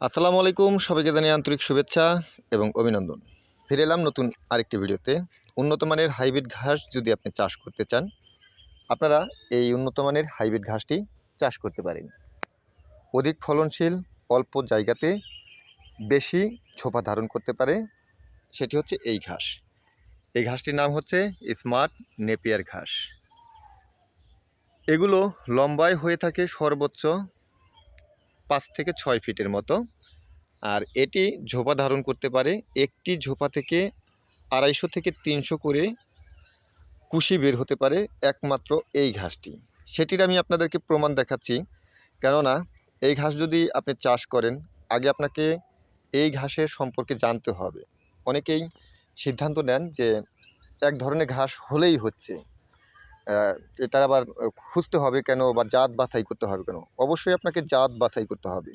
আসসালামু আলাইকুম, সবাইকে জানিয়ে আন্তরিক শুভেচ্ছা এবং অভিনন্দন। ফিরে এলাম নতুন আরেকটি ভিডিওতে। উন্নত মানের হাইব্রিড ঘাস যদি আপনি চাষ করতে চান, আপনারা এই উন্নত মানের হাইব্রিড ঘাসটি চাষ করতে পারেন। অধিক ফলনশীল, অল্প জায়গাতে বেশি ছোপা ধারণ করতে পারে, সেটি হচ্ছে এই ঘাস। এই ঘাসটির নাম হচ্ছে স্মার্ট নেপিয়ার ঘাস। এগুলো লম্বায় হয়ে থাকে সর্বোচ্চ পাঁচ থেকে ছয় ফিটের মতো। আর এটি ঝোপা ধারণ করতে পারে। একটি ঝোপা থেকে আড়াইশো থেকে তিনশো করে কুশি বের হতে পারে একমাত্র এই ঘাসটি। সেটির আমি আপনাদেরকে প্রমাণ দেখাচ্ছি। কেননা এই ঘাস যদি আপনি চাষ করেন, আগে আপনাকে এই ঘাসের সম্পর্কে জানতে হবে। অনেকেই সিদ্ধান্ত নেন যে এক ধরনের ঘাস হলেই হচ্ছে। এটা আবার খুঁজতে হবে কেন বা জাত বাছাই করতে হবে কেন? অবশ্যই আপনাকে জাত বাছাই করতে হবে।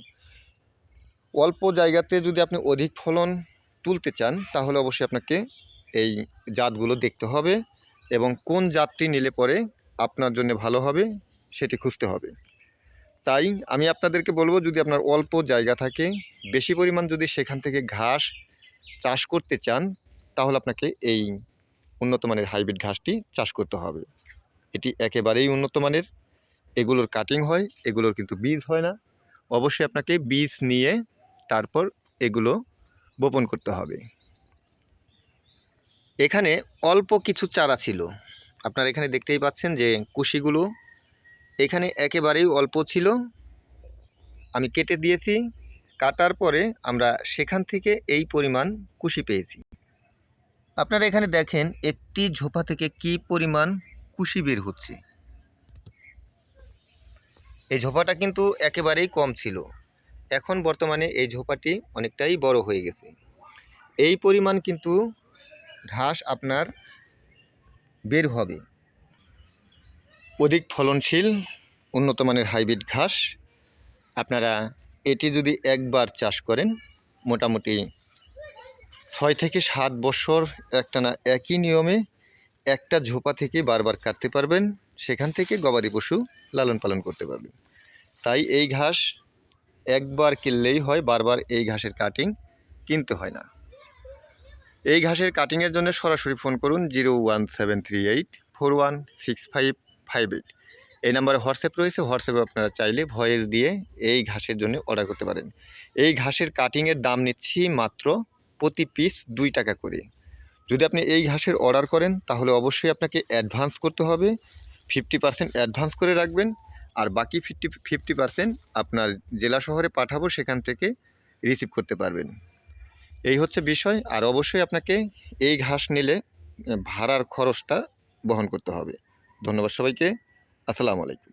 অল্প জায়গাতে যদি আপনি অধিক ফলন তুলতে চান, তাহলে অবশ্যই আপনাকে এই জাতগুলো দেখতে হবে এবং কোন জাতটি নিলে পরে আপনার জন্য ভালো হবে সেটি খুঁজতে হবে। তাই আমি আপনাদেরকে বলব, যদি আপনার অল্প জায়গা থাকে, বেশি পরিমাণ যদি সেখান থেকে ঘাস চাষ করতে চান, তাহলে আপনাকে এই উন্নত মানের হাইব্রিড ঘাসটি চাষ করতে হবে। এটি একেবারেই উন্নত মানের। এগুলোর কাটিং হয়, এগুলোর কিন্তু বীজ হয় না। অবশ্যই আপনাকে বীজ নিয়ে তারপর এগুলো বপন করতে হবে। এখানে অল্প কিছু চারা ছিল। আপনারা এখানে দেখতেই পাচ্ছেন যে কুশিগুলো এখানে একেবারেই অল্প ছিল। আমি কেটে দিয়েছি। কাটার পরে আমরা সেখান থেকে এই পরিমাণ কুশি পেয়েছি। আপনারা এখানে দেখেন একটি ঝোপা থেকে কি পরিমাণ কুশি বের হচ্ছে। এই ঝোপাটা কিন্তু একেবারেই কম ছিল। এখন বর্তমানে এই ঝোপাটি অনেকটাই বড় হয়ে গেছে। এই পরিমাণ কিন্তু ঘাস আপনার বের হবে। অধিক ফলনশীল, উন্নত মানের হাইব্রিড ঘাস আপনারা এটি যদি একবার চাষ করেন, মোটামুটি ছয় থেকে সাত বছর একটানা একই নিয়মে একটা ঝোপা থেকে বারবার কাটতে পারবেন, সেখান থেকে গবাদি পশু লালন পালন করতে পারবেন। তাই এই ঘাস একবার কিনলেই হয়, বারবার এই ঘাসের কাটিং কিনতে হয় না। এই ঘাসের কাটিংয়ের জন্য সরাসরি ফোন করুন zero one seven three eight four one six five five eight এই নাম্বারে হোয়াটসঅ্যাপ রয়েছে, হোয়াটসঅ্যাপে আপনারা চাইলে ভয়েস দিয়ে এই ঘাসের জন্য অর্ডার করতে পারেন। এই ঘাসের কাটিংয়ের দাম নিচ্ছি মাত্র প্রতি পিস দুই টাকা করে। যদি আপনি এই ঘাসের অর্ডার করেন, তাহলে অবশ্যই আপনাকে অ্যাডভান্স করতে হবে। ফিফটি পার্সেন্ট অ্যাডভান্স করে রাখবেন। আর বাকি ফিফটি ফিফটি পার্সেন্ট আপনার জেলা শহরে পাঠাবো, সেখান থেকে রিসিভ করতে পারবেন। এই হচ্ছে বিষয়। আর অবশ্যই আপনাকে এই ঘাস নিলে ভাড়ার খরচটা বহন করতে হবে। ধন্যবাদ সবাইকে। আসসালামু আলাইকুম।